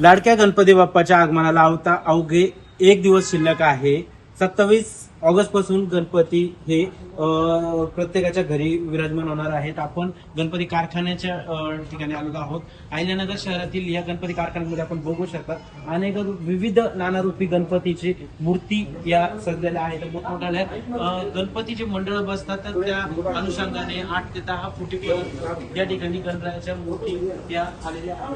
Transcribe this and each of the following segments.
लाडक्या गणपती बाप्पाच्या आगमनाला अवता अवघे एक दिवस शिल्लक आहे. सत्तावीस ऑगस्टपासून गणपती हे प्रत्येकाच्या घरी विराजमान होणार आहेत. आपण गणपती कारखान्याच्या ठिकाणी आलेलो आहोत. अहिल्यानगर शहरातील या गणपती कारखान्यामध्ये आपण बघू शकता अनेक विविध नानारूपी गणपतीची मूर्ती या सजलेल्या आहेत. मोठमोठ्या गणपतीचे मंडळ बसतात तर त्या अनुषंगाने आठ ते दहा फुटीपर्यंत या ठिकाणी गणरायाच्या मूर्ती त्या आलेल्या आहेत.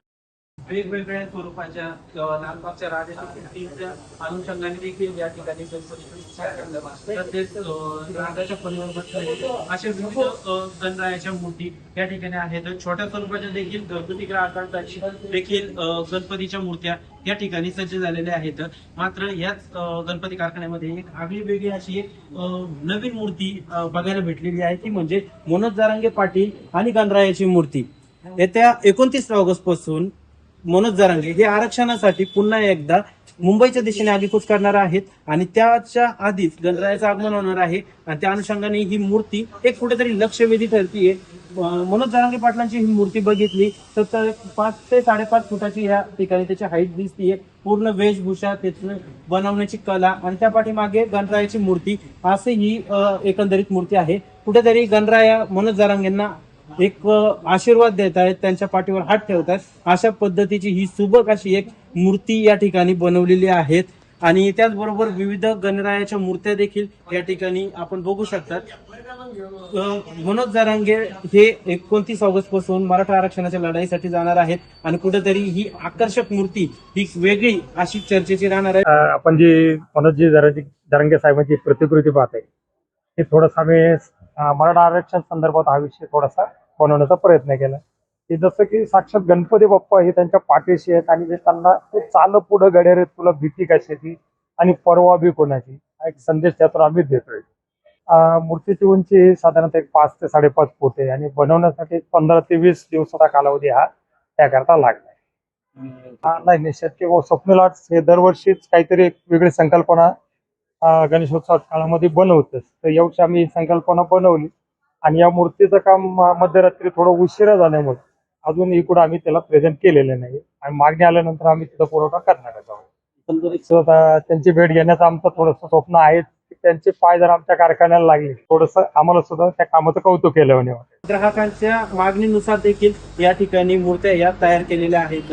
वेगवेगळ्या स्वरूपाच्या लालबागच्या राजाच्या अनुषंगाने देखील या ठिकाणी गणपती तसेच राजाच्या अशा विविध गणरायाच्या मूर्ती या ठिकाणी आहेत. छोट्या स्वरूपाच्या देखील गणपती आकाराची देखील गणपतीच्या मूर्त्या या ठिकाणी सज्ज झालेल्या आहेत. मात्र याच गणपती कारखान्यामध्ये एक आगळी वेगळी अशी एक नवीन मूर्ती बघायला भेटलेली आहे. ती म्हणजे मनोज जारांगे पाटील आणि गणरायाची मूर्ती. येत्या एकोणतीस ऑगस्टपासून मनोज जरांगे हे आरक्षणासाठी पुन्हा एकदा मुंबईच्या दिशेने आगेकूच करणार आहेत आणि त्याच्या आधीच गणरायाचं आगमन होणार आहे. आणि त्या अनुषंगाने ही मूर्ती एक कुठेतरी लक्षवेधी ठरतीये. मनोज जरांगे पाटलांची ही मूर्ती बघितली तर पाच ते साडेपाच फुटाची ह्या ठिकाणी त्याची हाईट दिसतीये. पूर्ण वेशभूषा त्याचं बनवण्याची कला आणि त्या पाठीमागे गणरायाची मूर्ती असे ही एकंदरीत मूर्ती आहे. कुठेतरी गणराया मनोज जरांगेंना एक आशीर्वाद देत आहेत त्यांच्या पाठीवर हात ठेवतात अशा पद्धतीची ही सुबक अशी एक मूर्ती या ठिकाणी बनवलेली आहेत. आणि त्याचबरोबर विविध गणरायाच्या मूर्त्या देखील या ठिकाणी आपण बघू शकतात. मनोज जारांगे हे एकोणतीस ऑगस्टपासून मराठा आरक्षणाच्या लढाईसाठी जाणार आहेत. आणि कुठेतरी ही आकर्षक मूर्ती ही वेगळी अशी चर्चेची राहणार आहे. आपण जी मनोजी जरांगे साहेबांची प्रतिकृती पाहत आहे हे थोडस आम्ही मराठा आरक्षण संदर्भात हा विषय थोडासा बनवण्याचा प्रयत्न केला. की जसं की साक्षात गणपती बाप्पा हे त्यांच्या पाठीशी आहेत आणि जे त्यांना ते चाल पुढं गड्यारे तुला भीती कशाची आणि परवा बी कोणाची? हा एक संदेश त्यातून आम्ही देतोय. मूर्तीची उंची साधारणतः एक पाच ते साडेपाच फूट आहे आणि बनवण्यासाठी पंधरा ते वीस दिवसाचा कालावधी हा त्याकरता लागला. हा, नाही नाही शक्य स्वप्नील आर्ट्स हे दरवर्षीच काहीतरी एक वेगळी संकल्पना गणेशोत्सव काळामध्ये बनवतच. तर यावर्षी आम्ही संकल्पना बनवली. आणि या मूर्तीचं काम मध्यरात्री थोडं उशिरा झाल्यामुळे अजून इकडं आम्ही त्याला प्रेझेंट केलेलं नाही. आणि मागणी आल्यानंतर आम्ही तिथं पुरवठा करणार आहोत त्यांची भेट घेण्याचं आमचं थोडंसं स्वप्न आहे. की त्यांचे पाय जर आमच्या कारखान्याला लागले थोडंसं आम्हाला सुद्धा त्या कामाचं कौतुक केलं म्हणे. ग्राहकांच्या मागणीनुसार देखील या ठिकाणी मूर्त्या या तयार केलेल्या आहेत.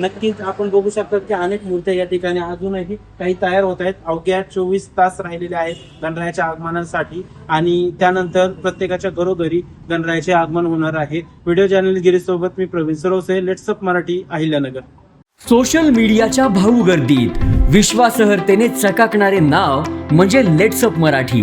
नक्कीच आपण बघू शकता की अनेक मूर्त्या या ठिकाणी अजूनही काही तयार होत आहेत. अवघ्या चोवीस तास राहिलेले आहेत गणरायाच्या आगमनासाठी आणि त्यानंतर प्रत्येकाच्या घरोघरी गणरायाचे आगमन होणार आहे. व्हिडिओ चॅनल गिरीसोबत मी प्रवीण सरोसे. लेट्सअप मराठी अहिल्यानगर. सोशल मीडियाच्या भाऊ गर्दीत विश्वासार्हतेने चकाकणारे नाव म्हणजे लेट्सअप मराठी.